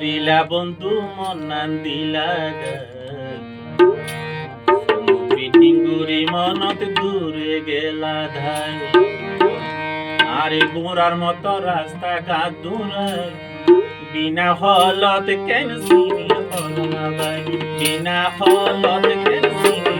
করিলা বন্ধু মনান দিলা পিটিং গুরি মনত দূরে গেলা ধাই। আরে গোড়ার মতো রাস্তা দূরে বিনা হলত কেন সিনি বিনা হলত কেন সিনি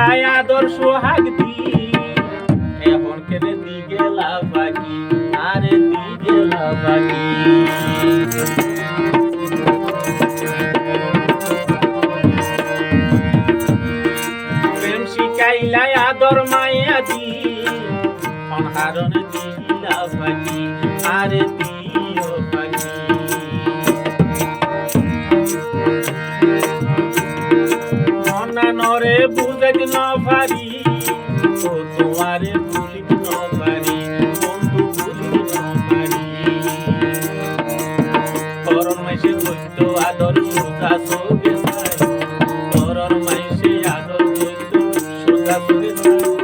করিলাই আদর সোহাগ দি। এখন কেনে দি গেলা বাকি আরে দি গেলা বাকি প্রেম শিখাইলাই আদর মায়া দি, অনহারণে দিলা বাকি আরে দিও নরে বুঝেক ন পারি ও তোমারে ভুলিক ন পারি বন্ধু ভুলিক ন পারি করণ মাইসে সত্য আদর সুখা সোগে সাই করণ মাইসে আদর সত্য সুখা সোগে সাই